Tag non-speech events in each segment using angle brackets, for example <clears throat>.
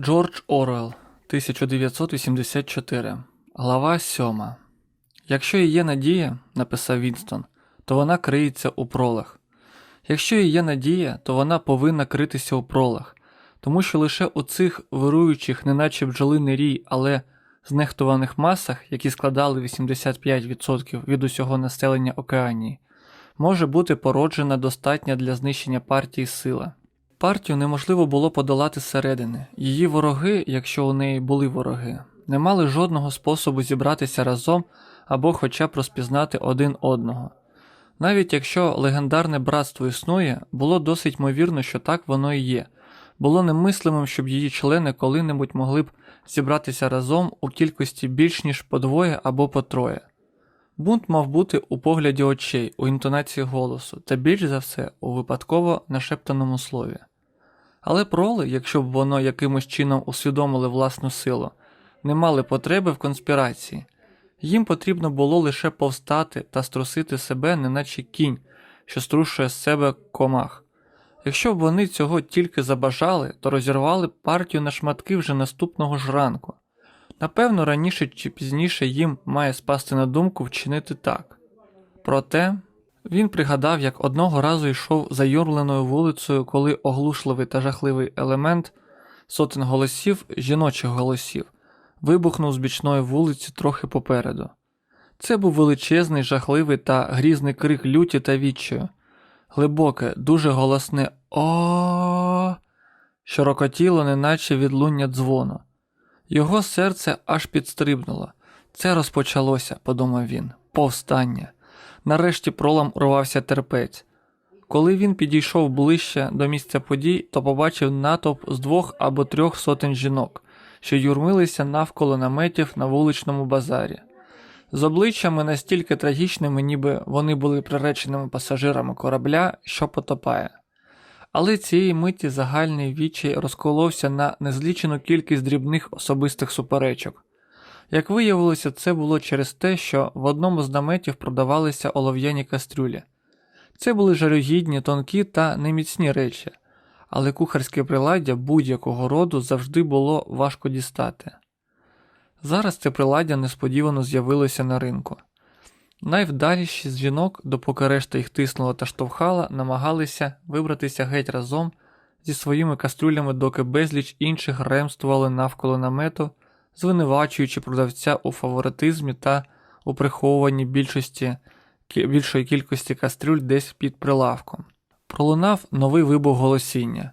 Джордж Орвелл, 1984, глава 7. Якщо і є надія, написав Вінстон, то вона криється у пролах. Якщо і є надія, то вона повинна критися у пролах, тому що лише у цих вируючих, неначе бджолиний рій, але знехтуваних масах, які складали 85% від усього населення Океанії, може бути породжена достатня для знищення партії сила. Партію неможливо було подолати зсередини. Її вороги, якщо у неї були вороги, не мали жодного способу зібратися разом або хоча б розпізнати один одного. Навіть якщо легендарне братство існує, було досить ймовірно, що так воно і є. Було немислимим, щоб її члени коли-небудь могли б зібратися разом у кількості більш ніж по двоє або по троє. Бунт мав бути у погляді очей, у інтонації голосу та більш за все у випадково нашептаному слові. Але проли, якщо б воно якимось чином усвідомили власну силу, не мали потреби в конспірації. Їм потрібно було лише повстати та струсити себе, неначе кінь, що струшує з себе комах. Якщо б вони цього тільки забажали, то розірвали б партію на шматки вже наступного ж ранку. Напевно, раніше чи пізніше їм має спасти на думку вчинити так. Проте він пригадав, як одного разу йшов заюрленою вулицею, коли оглушливий та жахливий елемент сотень голосів, жіночих голосів, вибухнув з бічної вулиці трохи попереду. Це був величезний, жахливий та грізний крик люті та відчаю, глибоке, дуже голосне о, що рокотіло, неначе відлуння дзвону. Його серце аж підстрибнуло. Це розпочалося, подумав він, повстання. Нарешті пролам урвався терпець. Коли він підійшов ближче до місця подій, то побачив натовп з двох або трьох сотень жінок, що юрмилися навколо наметів на вуличному базарі. З обличчями настільки трагічними, ніби вони були приреченими пасажирами корабля, що потопає. Але цієї миті загальний відчай розколовся на незлічену кількість дрібних особистих суперечок. Як виявилося, це було через те, що в одному з наметів продавалися олов'яні кастрюлі. Це були жарогідні, тонкі та неміцні речі, але кухарське приладдя будь-якого роду завжди було важко дістати. Зараз це приладдя несподівано з'явилося на ринку. Найвдаліші з жінок, допоки решта їх тиснула та штовхала, намагалися вибратися геть разом зі своїми кастрюлями, доки безліч інших ремствували навколо намету, звинувачуючи продавця у фаворитизмі та у приховуванні більшості, більшої кількості кастрюль десь під прилавком. Пролунав новий вибух голосіння.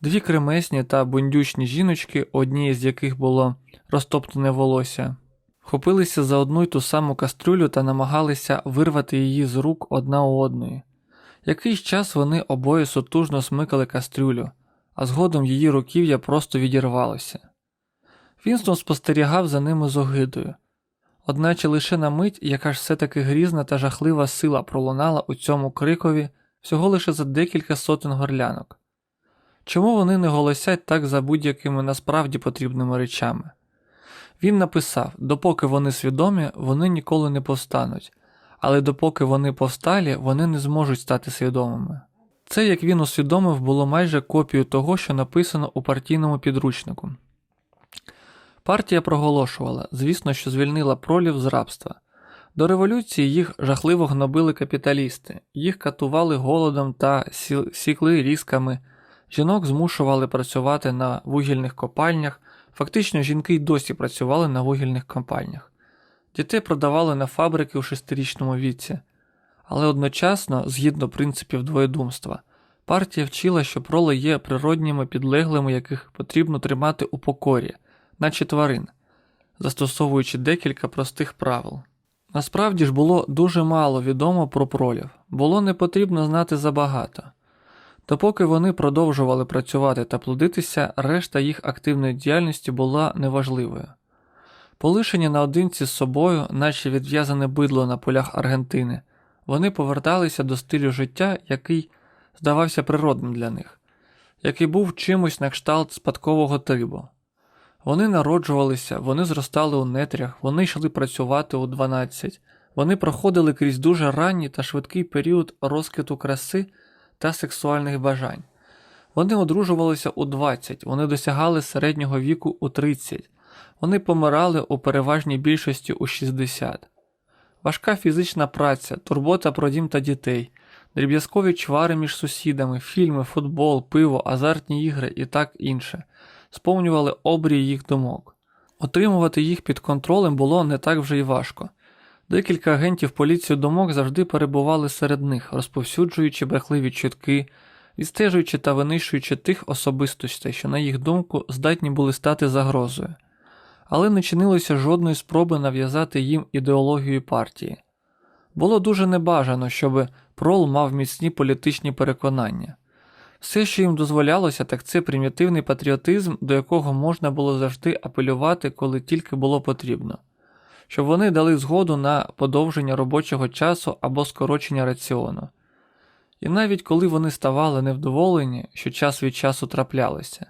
Дві кремесні та бундючні жіночки, однієї з яких було розтоптане волосся, Хопилися за одну й ту саму кастрюлю та намагалися вирвати її з рук одна у одної. Якийсь час вони обоє сутужно смикали кастрюлю, а згодом її руків'я просто відірвалося. Вінстон спостерігав за ними з огидою, одначе лише на мить, яка ж все таки грізна та жахлива сила пролунала у цьому крикові всього лише за декілька сотень горлянок. Чому вони не голосять так за будь-якими насправді потрібними речами? Він написав: допоки вони свідомі, вони ніколи не повстануть, але допоки вони повсталі, вони не зможуть стати свідомими. Це, як він усвідомив, було майже копією того, що написано у партійному підручнику. Партія проголошувала, звісно, що звільнила пролів з рабства. До революції їх жахливо гнобили капіталісти, їх катували голодом та сікли різками, жінок змушували працювати на вугільних копальнях. Фактично, жінки й досі працювали на вугільних компаніях, дітей продавали на фабрики у шестирічному віці, але одночасно, згідно принципів двоєдумства, партія вчила, що проли є природніми підлеглими, яких потрібно тримати у покорі, наче тварин, застосовуючи декілька простих правил. Насправді ж було дуже мало відомо про пролів, було не потрібно знати забагато. Допоки вони продовжували працювати та плодитися, решта їх активної діяльності була неважливою. Полишені наодинці з собою, наче відв'язане бидло на полях Аргентини, вони поверталися до стилю життя, який здавався природним для них, який був чимось на кшталт спадкового трибу. Вони народжувалися, вони зростали у нетрях, вони йшли працювати у 12, вони проходили крізь дуже ранній та швидкий період розквіту краси та сексуальних бажань. Вони одружувалися у 20, вони досягали середнього віку у 30, вони помирали у переважній більшості у 60. Важка фізична праця, турбота про дім та дітей, дріб'язкові чвари між сусідами, фільми, футбол, пиво, азартні ігри і так інше сповнювали обрій їх думок. Отримувати їх під контролем було не так вже й важко. Декілька агентів поліції думок завжди перебували серед них, розповсюджуючи брехливі чутки, відстежуючи та винищуючи тих особистостей, що, на їх думку, здатні були стати загрозою. Але не чинилося жодної спроби нав'язати їм ідеологію партії. Було дуже небажано, щоб прол мав міцні політичні переконання. Все, що їм дозволялося, так це примітивний патріотизм, до якого можна було завжди апелювати, коли тільки було потрібно, щоб вони дали згоду на подовження робочого часу або скорочення раціону. І навіть коли вони ставали невдоволені, що час від часу траплялося,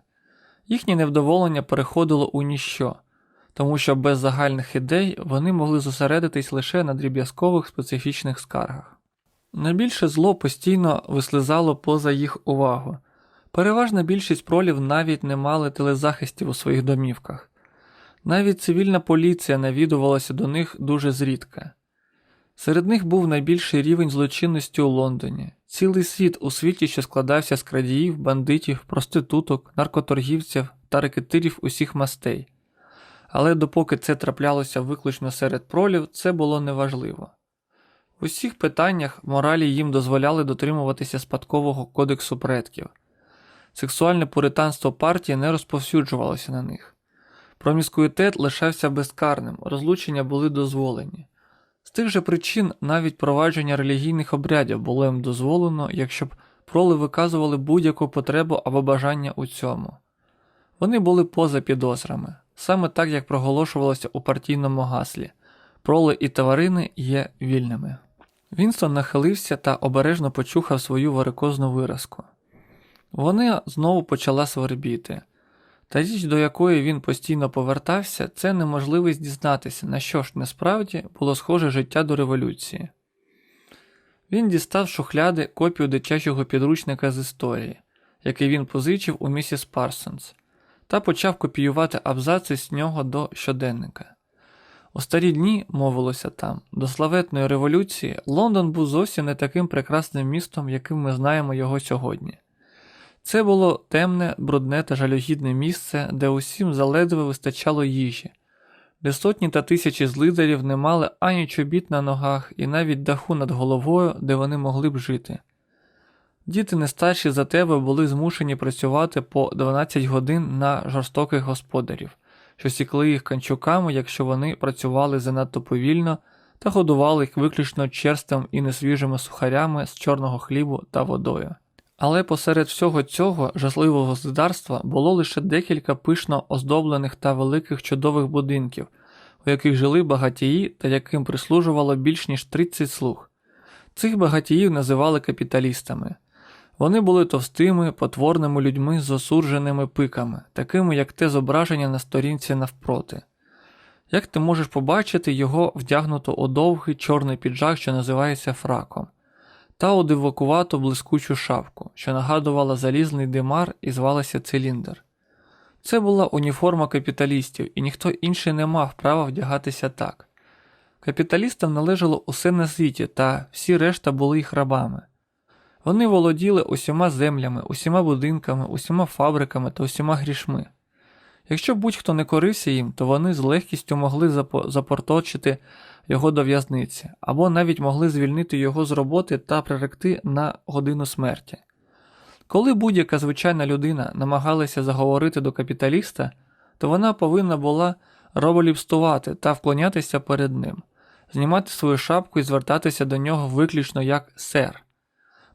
їхнє невдоволення переходило у ніщо, тому що без загальних ідей вони могли зосередитись лише на дріб'язкових специфічних скаргах. Найбільше зло постійно вислизало поза їх увагу. Переважна більшість пролів навіть не мали телезахистів у своїх домівках. Навіть цивільна поліція навідувалася до них дуже зрідка. Серед них був найбільший рівень злочинності у Лондоні, цілий світ у світі, що складався з крадіїв, бандитів, проституток, наркоторгівців та рекетирів усіх мастей. Але допоки це траплялося виключно серед пролів, це було неважливо. Усіх питаннях моралі їм дозволяли дотримуватися спадкового кодексу предків. Сексуальне пуританство партії не розповсюджувалося на них. Проміскуїтет лишався безкарним, розлучення були дозволені. З тих же причин навіть провадження релігійних обрядів було їм дозволено, якщо б проли виказували будь-яку потребу або бажання у цьому. Вони були поза підозрами, саме так як проголошувалося у партійному гаслі проли і тварини є вільними. Вінстон нахилився та обережно почухав свою варикозну виразку. Вони знову почала свербіти. Та річ, до якої він постійно повертався, це неможливість дізнатися, на що ж насправді було схоже життя до революції. Він дістав шухляди копію дитячого підручника з історії, який він позичив у місіс Парсонс, та почав копіювати абзаци з нього до щоденника. У старі дні, мовилося там, до славетної революції Лондон був зовсім не таким прекрасним містом, яким ми знаємо його сьогодні. Це було темне, брудне та жалюгідне місце, де усім заледве вистачало їжі, де сотні та тисячі злидарів не мали ані чобіт на ногах і навіть даху над головою, де вони могли б жити. Діти не старші за тебе були змушені працювати по 12 годин на жорстоких господарів, що сікли їх канчуками, якщо вони працювали занадто повільно та годували їх виключно черством і несвіжими сухарями з чорного хлібу та водою. Але посеред всього цього жахливого здарства було лише декілька пишно оздоблених та великих чудових будинків, у яких жили багатії та яким прислужувало більш ніж 30 слуг. Цих багатіїв називали капіталістами. Вони були товстими, потворними людьми з осудженими пиками, такими як те зображення на сторінці навпроти. Як ти можеш побачити його вдягнуто у довгий чорний піджак, що називається фраком та у дивакувату блискучу шапку, що нагадувала залізний димар і звалася циліндр. Це була уніформа капіталістів, і ніхто інший не мав права вдягатися так. Капіталістам належало усе на світі, та всі решта були їх рабами. Вони володіли усіма землями, усіма будинками, усіма фабриками та усіма грішми. Якщо будь-хто не корився їм, то вони з легкістю могли запорточити його до в'язниці, або навіть могли звільнити його з роботи та приректи на годину смерті. Коли будь-яка звичайна людина намагалася заговорити до капіталіста, то вона повинна була роболіпстувати та вклонятися перед ним, знімати свою шапку і звертатися до нього виключно як сер.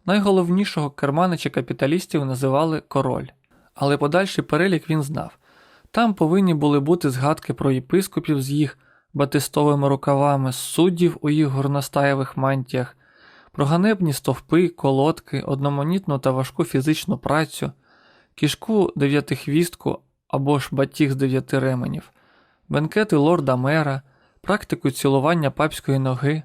Найголовнішого керманича капіталістів називали король, але подальший перелік він знав. Там повинні були бути згадки про єпископів з їх батистовими рукавами, суддів у їх горностаєвих мантіях, про ганебні стовпи, колодки, одноманітну та важку фізичну працю, кішку дев'ятихвістку або ж батіг з дев'яти ременів, бенкети лорда мера, практику цілування папської ноги.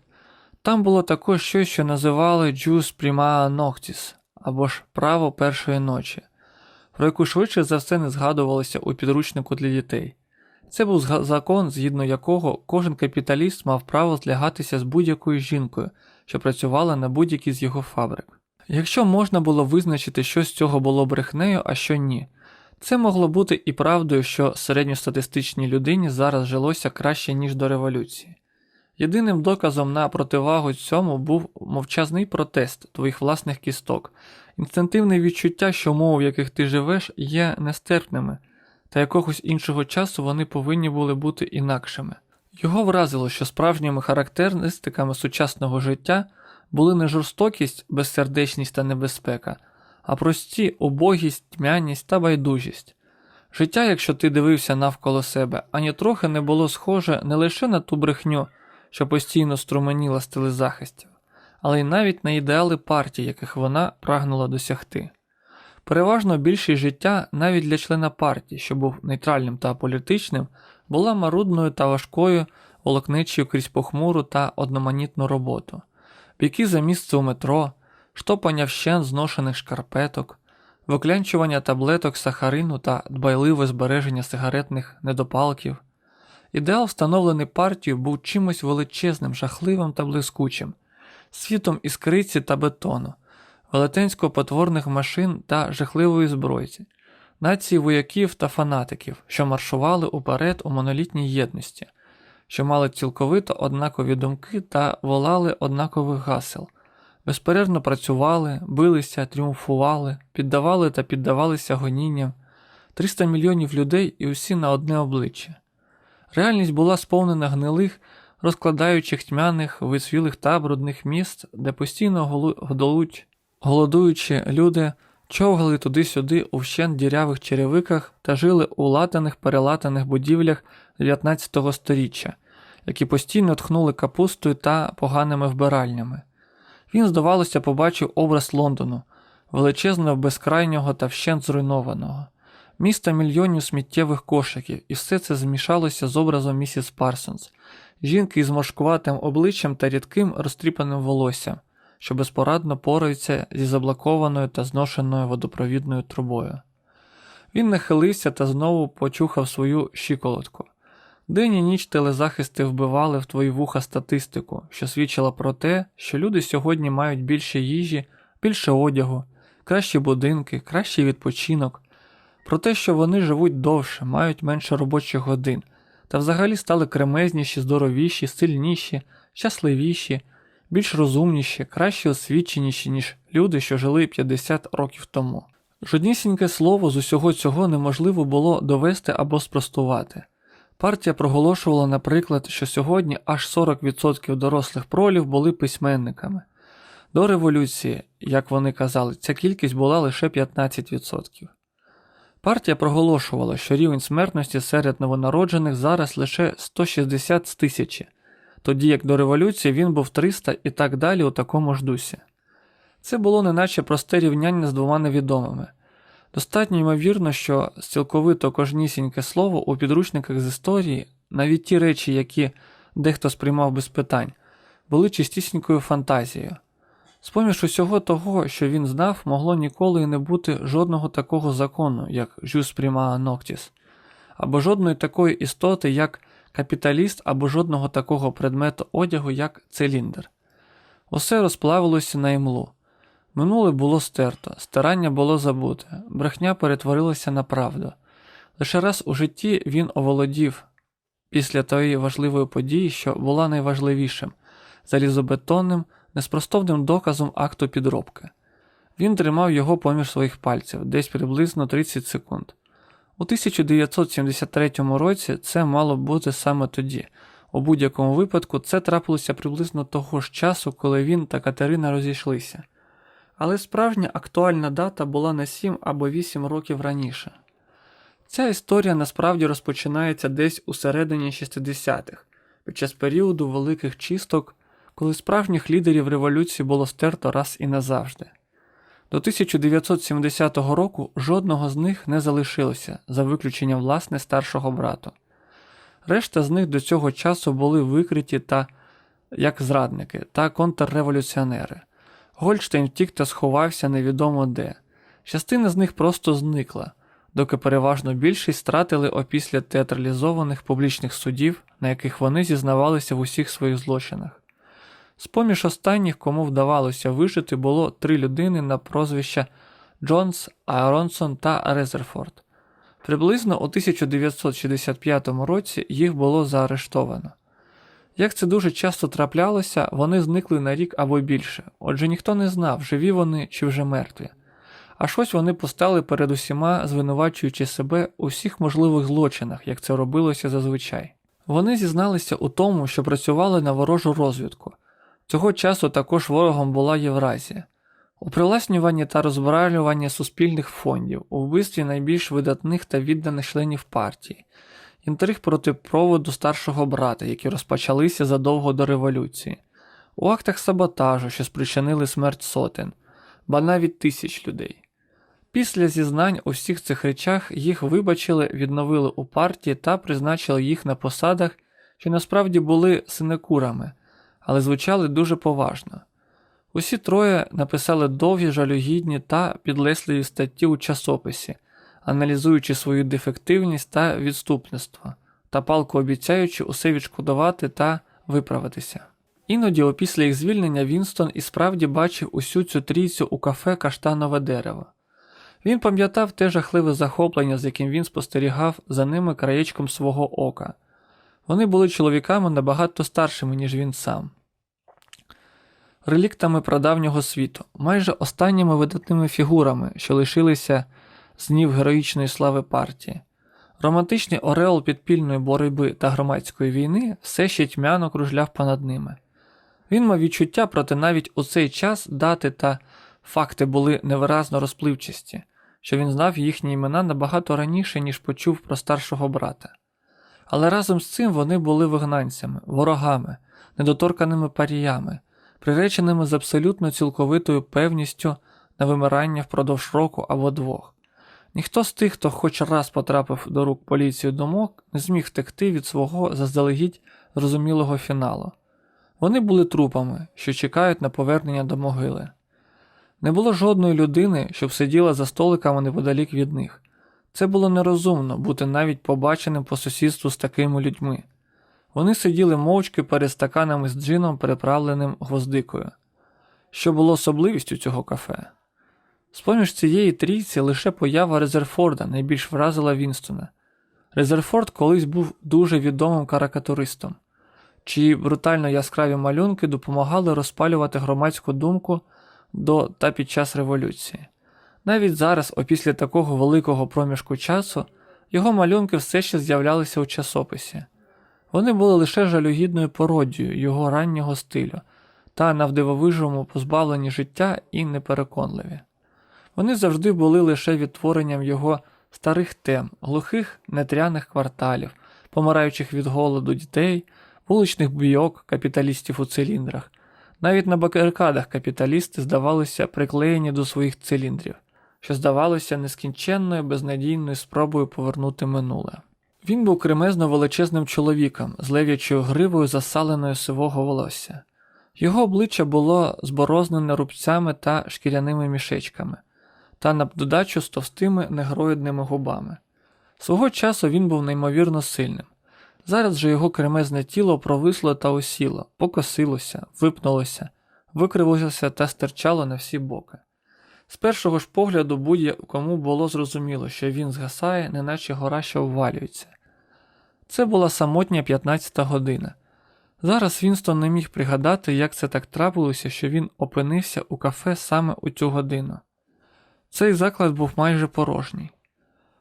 Там було також щось, що називали Джус Prima Noctis, або ж право першої ночі, про яку швидше за все не згадувалося у підручнику для дітей. Це був закон, згідно якого кожен капіталіст мав право злягатися з будь-якою жінкою, що працювала на будь-якій з його фабрик. Якщо можна було визначити, що з цього було брехнею, а що ні, це могло бути і правдою, що середньостатистичній людині зараз жилося краще, ніж до революції. Єдиним доказом на противагу цьому був мовчазний протест твоїх власних кісток, інстинктивне відчуття, що умови, в яких ти живеш, є нестерпними, та якогось іншого часу вони повинні були бути інакшими. Його вразило, що справжніми характеристиками сучасного життя були не жорстокість, безсердечність та небезпека, а прості убогість, тьмяність та байдужість. Життя, якщо ти дивився навколо себе, ані трохи не було схоже не лише на ту брехню, що постійно струменіла з телезахистів, але й навіть на ідеали партії, яких вона прагнула досягти. Переважно більшість життя навіть для члена партії, що був нейтральним та політичним, була марудною та важкою, волокничою крізь похмуру та одноманітну роботу, бійки за місце у метро, штопання вщен зношених шкарпеток, виклянчування таблеток сахарину та дбайливе збереження сигаретних недопалків. Ідеал, встановлений партією, був чимось величезним, жахливим та блискучим, світом іскриці та бетону, велетенсько потворних машин та жахливої збройці, нації вояків та фанатиків, що маршували уперед у монолітній єдності, що мали цілковито однакові думки та волали однакових гасел, безперервно працювали, билися, тріумфували, піддавали та піддавалися гонінням, 300 мільйонів людей і усі на одне обличчя. Реальність була сповнена гнилих, розкладаючих тьмяних, висвілих та брудних міст, де постійно голодують, голодуючі люди човгали туди-сюди у вщент дірявих черевиках та жили у латаних перелатаних будівлях 19 століття, які постійно тхнули капустою та поганими вбиральнями. Він, здавалося, побачив образ Лондону, величезного, безкрайнього та вщент зруйнованого міста мільйонів сміттєвих кошиків, і все це змішалося з образом місіс Парсонс, жінки із мошкуватим обличчям та рідким розтріпаним волоссям, що безпорадно порається зі заблокованою та зношеною водопровідною трубою. Він нахилився та знову почухав свою щиколотку. День і ніч телезахисти вбивали в твої вуха статистику, що свідчила про те, що люди сьогодні мають більше їжі, більше одягу, кращі будинки, кращий відпочинок, про те, що вони живуть довше, мають менше робочих годин, та взагалі стали кремезніші, здоровіші, сильніші, щасливіші, більш розумніші, краще освіченіші, ніж люди, що жили 50 років тому. Жоднісіньке слово з усього цього неможливо було довести або спростувати. Партія проголошувала, наприклад, що сьогодні аж 40% дорослих пролів були письменниками. До революції, як вони казали, ця кількість була лише 15%. Партія проголошувала, що рівень смертності серед новонароджених зараз лише 160 з тисячі, тоді як до революції він був 300 і так далі у такому ж дусі. Це було неначе просте рівняння з двома невідомими. Достатньо ймовірно, що цілковито кожнісіньке слово у підручниках з історії, навіть ті речі, які дехто сприймав без питань, були чистісінькою фантазією. З-поміж усього того, що він знав, могло ніколи і не бути жодного такого закону, як Jus prima noctis, або жодної такої істоти, як капіталіст, або жодного такого предмету одягу, як циліндр. Усе розплавилося на імлу. Минуле було стерто, старання було забуте, брехня перетворилася на правду. Лише раз у житті він оволодів після тої важливої події, що була найважливішим залізобетонним, неспростовним доказом акту підробки. Він тримав його поміж своїх пальців десь приблизно 30 секунд. У 1973 році це мало бути саме тоді. У будь-якому випадку це трапилося приблизно того ж часу, коли він та Катерина розійшлися. Але справжня актуальна дата була на 7 або 8 років раніше. Ця історія насправді розпочинається десь у середині 60-х, під час періоду великих чисток, коли справжніх лідерів революції було стерто раз і назавжди. До 1970 року жодного з них не залишилося, за виключенням власне старшого брату. Решта з них до цього часу були викриті та як зрадники та контрреволюціонери. Гольдштейн втік та сховався невідомо де. Частина з них просто зникла, доки переважно більшість стратили опісля театралізованих публічних судів, на яких вони зізнавалися в усіх своїх злочинах. З-поміж останніх, кому вдавалося вижити, було три людини на прозвища Джонс, Аронсон та Резерфорд. Приблизно у 1965 році їх було заарештовано. Як це дуже часто траплялося, вони зникли на рік або більше, отже ніхто не знав, живі вони чи вже мертві. А щось вони постали перед усіма, звинувачуючи себе у всіх можливих злочинах, як це робилося зазвичай. Вони зізналися у тому, що працювали на ворожу розвідку. Цього часу також ворогом була Євразія. У привласнюванні та розбиралюванні суспільних фондів, у вбивстві найбільш видатних та відданих членів партії, інтриг проти проводу старшого брата, які розпочалися задовго до революції, у актах саботажу, що спричинили смерть сотень, ба навіть тисяч людей. Після зізнань у всіх цих речах їх вибачили, відновили у партії та призначили їх на посадах, що насправді були синекурами, але звучали дуже поважно. Усі троє написали довгі жалюгідні та підлесливі статті у часописі, аналізуючи свою дефективність та відступництво, та палко обіцяючи усе відшкодувати та виправитися. Іноді, опісля їх звільнення, Вінстон і справді бачив усю цю трійцю у кафе Каштанове дерево. Він пам'ятав те жахливе захоплення, з яким він спостерігав за ними краєчком свого ока. Вони були чоловіками набагато старшими, ніж він сам. Реліктами прадавнього світу, майже останніми видатними фігурами, що лишилися з днів героїчної слави партії. Романтичний ореол підпільної боротьби та громадської війни все ще тьмяно кружляв понад ними. Він мав відчуття, проте навіть у цей час дати та факти були невиразно розпливчасті, що він знав їхні імена набагато раніше, ніж почув про старшого брата. Але разом з цим вони були вигнанцями, ворогами, недоторканими паріями, приреченими з абсолютно цілковитою певністю на вимирання впродовж року або двох. Ніхто з тих, хто хоч раз потрапив до рук поліції думок, не зміг втекти від свого заздалегідь зрозумілого фіналу. Вони були трупами, що чекають на повернення до могили. Не було жодної людини, щоб сиділа за столиками неподалік від них. Це було нерозумно бути навіть побаченим по сусідству з такими людьми. Вони сиділи мовчки перед стаканами з джином, переправленим гвоздикою. Що було особливістю цього кафе? З-поміж цієї трійці лише поява Резерфорда найбільш вразила Вінстона. Резерфорд колись був дуже відомим карикатуристом, чиї брутально яскраві малюнки допомагали розпалювати громадську думку до та під час революції. Навіть зараз, опісля такого великого проміжку часу, його малюнки все ще з'являлися у часописі. Вони були лише жалюгідною пародією його раннього стилю та навдивовижому позбавлені життя і непереконливі. Вони завжди були лише відтворенням його старих тем, глухих нетряних кварталів, помираючих від голоду дітей, вуличних бійок капіталістів у циліндрах. Навіть на барикадах капіталісти здавалися приклеєні до своїх циліндрів, що здавалося нескінченною безнадійною спробою повернути минуле. Він був кремезно величезним чоловіком з лев'ячою гривою засаленою сивого волосся. Його обличчя було зборознене рубцями та шкіряними мішечками, та на додачу з товстими негроїдними губами. Свого часу він був неймовірно сильним. Зараз же його кремезне тіло провисло та осіло, покосилося, випнулося, викривилося та стирчало на всі боки. З першого ж погляду будь-кому було зрозуміло, що він згасає, неначе гора, що обвалюється. Це була самотня 15-та година. Зараз Вінстон не міг пригадати, як це так трапилося, що він опинився у кафе саме у цю годину. Цей заклад був майже порожній.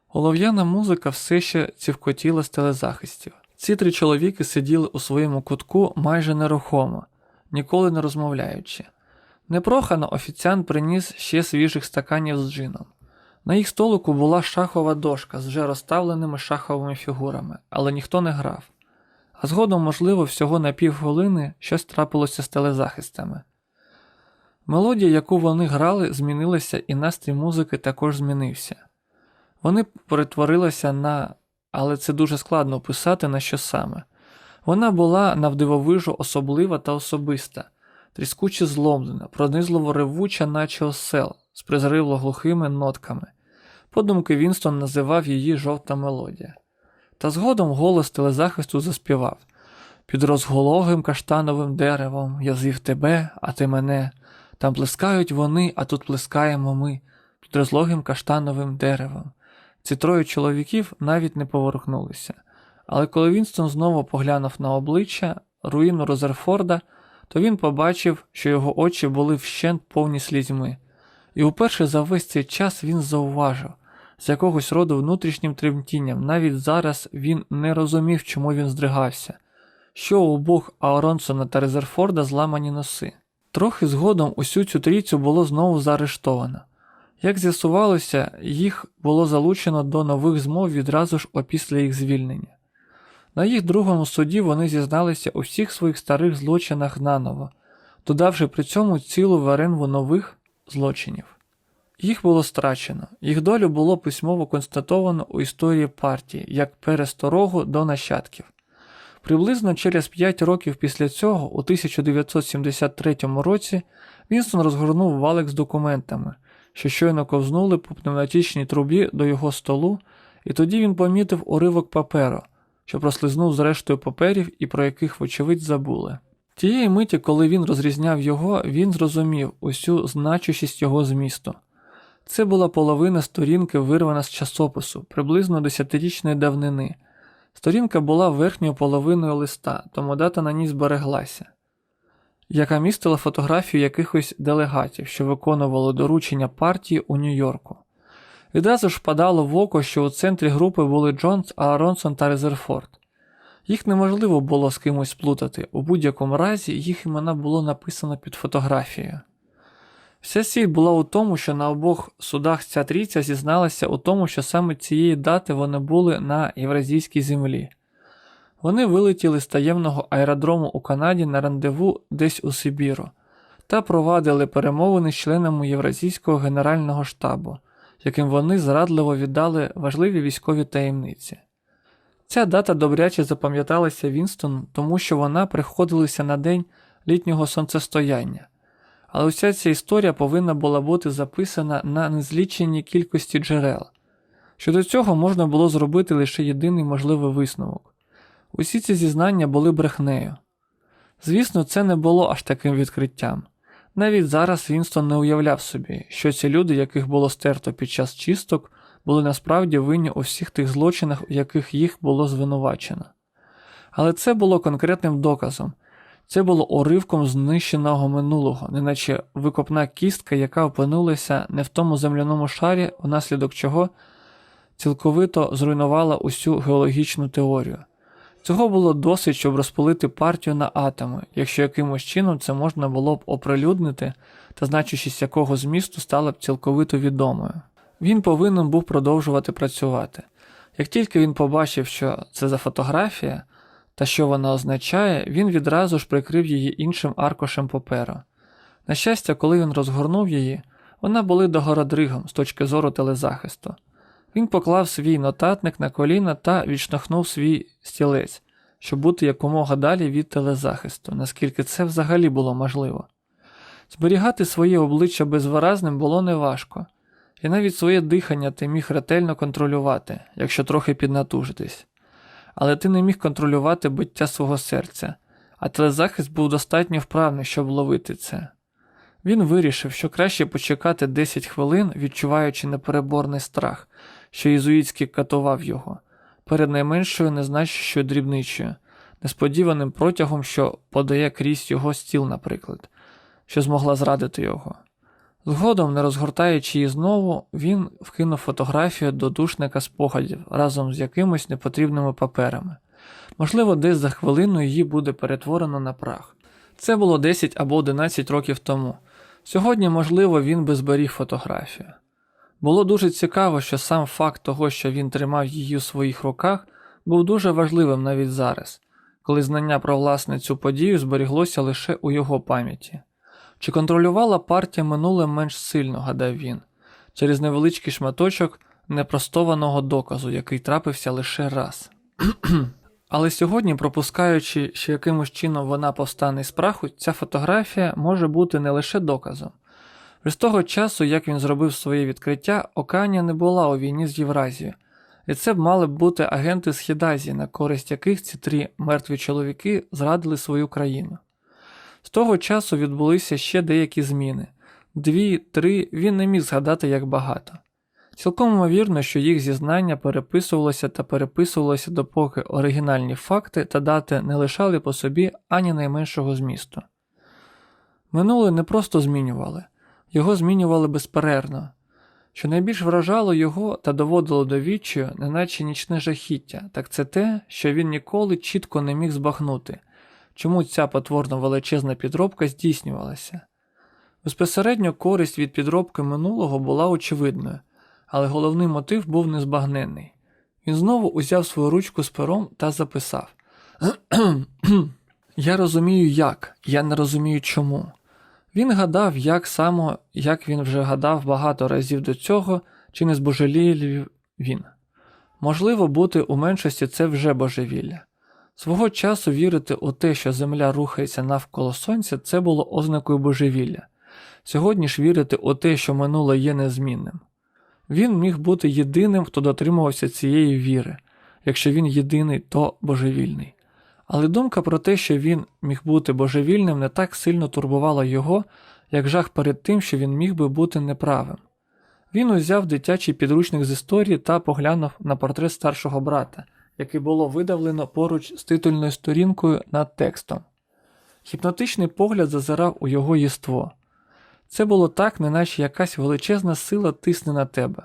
Голов'яна музика все ще цівкотіла з телезахистів. Ці три чоловіки сиділи у своєму кутку майже нерухомо, ніколи не розмовляючи. Непрохано офіціант приніс ще свіжих стаканів з джином. На їх столику була шахова дошка з вже розставленими шаховими фігурами, але ніхто не грав. А згодом, можливо, всього на півхвилини щось трапилося з телезахистами. Мелодія, яку вони грали, змінилася, і настрій музики також змінився. Вони перетворилися на, але це дуже складно описати на що саме. Вона була навдивовижу особлива та особиста, тріскуче зломлена, пронизливо ревуча, наче осел, з презирливо глухими нотками. Подумки Вінстон називав її жовта мелодія. Та згодом голос телезахисту заспівав під розгологим каштановим деревом я звів тебе, а ти мене. Там плескають вони, а тут плескаємо ми під розлогим каштановим деревом. Ці троє чоловіків навіть не поворухнулися. Але коли Вінстон знову поглянув на обличчя руїну Розерфорда, то він побачив, що його очі були вщент повні слізьми, і уперше за весь цей час він зауважив, з якогось роду внутрішнім тремтінням, навіть зараз він не розумів, чому він здригався, що у обох Аоронсона та Резерфорда зламані носи. Трохи згодом усю цю трійцю було знову заарештовано. Як з'ясувалося, їх було залучено до нових змов відразу ж опісля їх звільнення. На їх другому суді вони зізналися у всіх своїх старих злочинах наново, додавши при цьому цілу варенву нових злочинів. Їх було страчено, їх долю було письмово констатовано у історії партії як пересторогу до нащадків. Приблизно через 5 років після цього, у 1973 році, Вінстон розгорнув валик з документами, що щойно ковзнули по пневматичній трубі до його столу, і тоді він помітив уривок паперу, що прослизнув з рештою паперів і про яких, вочевидь, забули. Тієї миті, коли він розрізняв його, він зрозумів усю значущість його змісту. Це була половина сторінки, вирвана з часопису, приблизно десятирічної давнини. Сторінка була верхньою половиною листа, тому дата на ній збереглася, яка містила фотографію якихось делегатів, що виконували доручення партії у Нью-Йорку. Відразу ж впадало в око, що у центрі групи були Джонс, Ааронсон та Резерфорд. Їх неможливо було з кимось сплутати, у будь-якому разі їх імена було написано під фотографією. Вся сіль була у тому, що на обох судах ця трійця зізналася у тому, що саме цієї дати вони були на євразійській землі. Вони вилетіли з таємного аеродрому у Канаді на рандеву десь у Сибіру та провадили перемовини з членами Євразійського генерального штабу, яким вони зрадливо віддали важливі військові таємниці. Ця дата добряче запам'яталася Вінстону, тому що вона приходилася на день літнього сонцестояння. Але уся ця історія повинна була бути записана на незліченій кількості джерел. Щодо цього можна було зробити лише єдиний можливий висновок. Усі ці зізнання були брехнею. Звісно, це не було аж таким відкриттям. Навіть зараз Вінстон не уявляв собі, що ці люди, яких було стерто під час чисток, були насправді винні у всіх тих злочинах, у яких їх було звинувачено. Але це було конкретним доказом, це було уривком знищеного минулого, неначе викопна кістка, яка опинилася не в тому земляному шарі, внаслідок чого цілковито зруйнувала усю геологічну теорію. Цього було досить, щоб розпилити партію на атоми, якщо якимось чином це можна було б оприлюднити, та значущість якого змісту стала б цілковито відомою. Він повинен був продовжувати працювати. Як тільки він побачив, що це за фотографія та що вона означає, він відразу ж прикрив її іншим аркушем паперу. На щастя, коли він розгорнув її, вона були догородригом з точки зору телезахисту. Він поклав свій нотатник на коліна та відштовхнув свій стілець, щоб бути якомога далі від телезахисту, наскільки це взагалі було можливо. Зберігати своє обличчя безвиразним було неважко, і навіть своє дихання ти міг ретельно контролювати, якщо трохи піднатужитись. Але ти не міг контролювати биття свого серця, а телезахист був достатньо вправний, щоб ловити це. Він вирішив, що краще почекати 10 хвилин, відчуваючи непереборний страх, що єзуїтський катував його, перед найменшою незначущою дрібничою, несподіваним протягом, що подає крізь його стіл, наприклад, що змогла зрадити його. Згодом, не розгортаючи її знову, він вкинув фотографію до душника спогадів разом з якимось непотрібними паперами. Можливо, десь за хвилину її буде перетворено на прах. Це було 10 або 11 років тому. Сьогодні, можливо, він би зберіг фотографію. Було дуже цікаво, що сам факт того, що він тримав її у своїх руках, був дуже важливим навіть зараз, коли знання про власне цю подію зберіглося лише у його пам'яті. Чи контролювала партія минуле менш сильно, гадав він, через невеличкий шматочок непростованого доказу, який трапився лише раз. <clears throat> Але сьогодні, пропускаючи, що якимось чином вона повстане з праху, ця фотографія може бути не лише доказом. З того часу, як він зробив своє відкриття, Океанія не була у війні з Євразією, і це б мали б бути агенти Східазії, на користь яких ці три мертві чоловіки зрадили свою країну. З того часу відбулися ще деякі зміни дві, три, він не міг згадати як багато. Цілком ймовірно, що їх зізнання переписувалося та переписувалося, допоки оригінальні факти та дати не лишали по собі ані найменшого змісту. Минуле не просто змінювали, його змінювали безперервно. Що найбільш вражало його та доводило до відчаю, неначе нічне жахіття, так це те, що він ніколи чітко не міг збагнути, чому ця потворно величезна підробка здійснювалася. Безпосередньо користь від підробки минулого була очевидною, але головний мотив був незбагненний. Він знову узяв свою ручку з пером та записав: Я розумію як, я не розумію чому. Він гадав, як само, як він вже гадав багато разів до цього, чи не збожевілів він. Можливо, бути у меншості це вже божевілля. Свого часу вірити у те, що Земля рухається навколо Сонця, це було ознакою божевілля. Сьогодні ж вірити у те, що минуле є незмінним. Він міг бути єдиним, хто дотримувався цієї віри. Якщо він єдиний, то божевільний. Але думка про те, що він міг бути божевільним, не так сильно турбувала його, як жах перед тим, що він міг би бути неправим. Він узяв дитячий підручник з історії та поглянув на портрет старшого брата, який було видавлено поруч з титульною сторінкою над текстом. Гіпнотичний погляд зазирав у його єство. Це було так, неначе якась величезна сила тисне на тебе,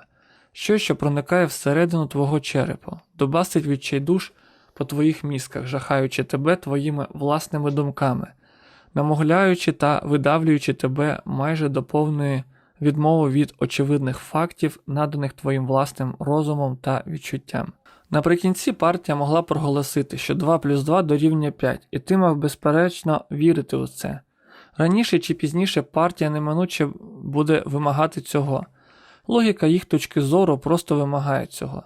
щось, що проникає всередину твого черепу, добасить відчайдуш по твоїх мізках, жахаючи тебе твоїми власними думками, намогляючи та видавлюючи тебе майже до повної відмови від очевидних фактів, наданих твоїм власним розумом та відчуттям. Наприкінці партія могла проголосити, що 2 плюс 2 дорівнює 5, і ти мав безперечно вірити у це. Раніше чи пізніше партія неминуче буде вимагати цього. Логіка їх точки зору просто вимагає цього.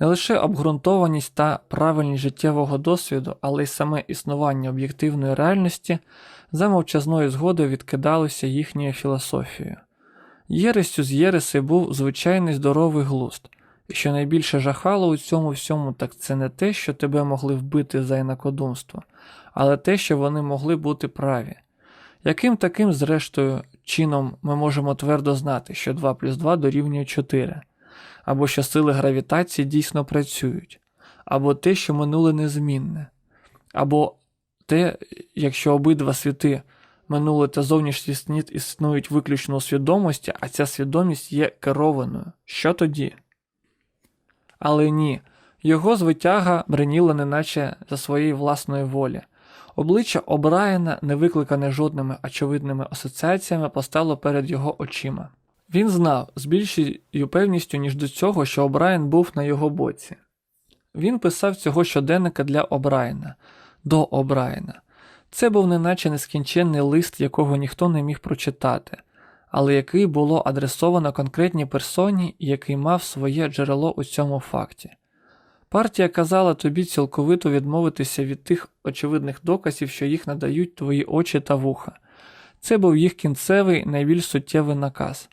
Не лише обґрунтованість та правильність життєвого досвіду, але й саме існування об'єктивної реальності за мовчазною згодою відкидалося їхньою філософією. Єрестю з Єреси був звичайний здоровий глузд, і що найбільше жахало у цьому всьому, так це не те, що тебе могли вбити за інакодумство, але те, що вони могли бути праві. Яким таким, зрештою, чином ми можемо твердо знати, що 2 плюс 2 дорівнює 4, або що сили гравітації дійсно працюють, або те, що минуле незмінне, або те, якщо обидва світи, минуле та зовнішній світ існують виключно у свідомості, а ця свідомість є керованою. Що тоді? Але ні, його звитяга бреніла неначе за своєї власної волі. Обличчя Обраєна, не викликане жодними очевидними асоціаціями, постало перед його очима. Він знав з більшою певністю, ніж до цього, що Обраєн був на його боці. Він писав цього щоденника для Обраєна, до Обраєна. Це був неначе нескінченний лист, якого ніхто не міг прочитати, але який було адресовано конкретній персоні який мав своє джерело у цьому факті. Партія казала тобі цілковито відмовитися від тих очевидних доказів, що їх надають твої очі та вуха. Це був їх кінцевий, найбільш суттєвий наказ.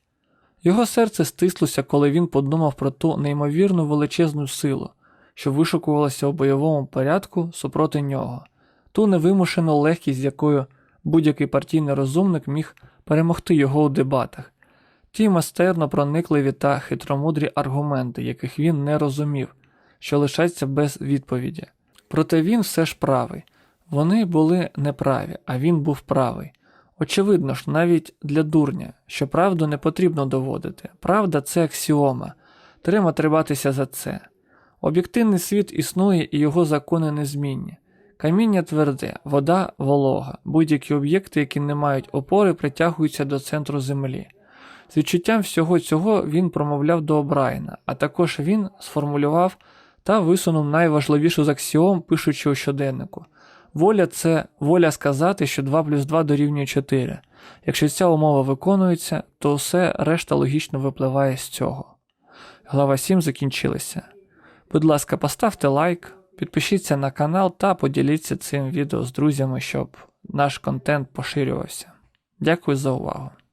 Його серце стислося, коли він подумав про ту неймовірну величезну силу, що вишукувалася у бойовому порядку супроти нього, ту невимушену легкість, з якою будь-який партійний розумник міг перемогти його у дебатах, ті майстерно проникливі та хитромудрі аргументи, яких він не розумів що лишаться без відповіді. Проте він все ж правий. Вони були неправі, а він був правий. Очевидно ж, навіть для дурня, що правду не потрібно доводити. Правда це аксіома, треба триматися за це. Об'єктивний світ існує і його закони незмінні. Каміння тверде, вода волога, будь-які об'єкти, які не мають опори, притягуються до центру землі. З відчуттям всього цього він промовляв до Обрайна, а також він сформулював та висунув найважливішу з аксіом, пишучи у щоденнику. Воля це воля сказати, що 2 плюс 2 дорівнює 4. Якщо ця умова виконується, то все решта логічно випливає з цього. Глава 7 закінчилася. Будь ласка, поставте лайк, підпишіться на канал та поділіться цим відео з друзями, щоб наш контент поширювався. Дякую за увагу.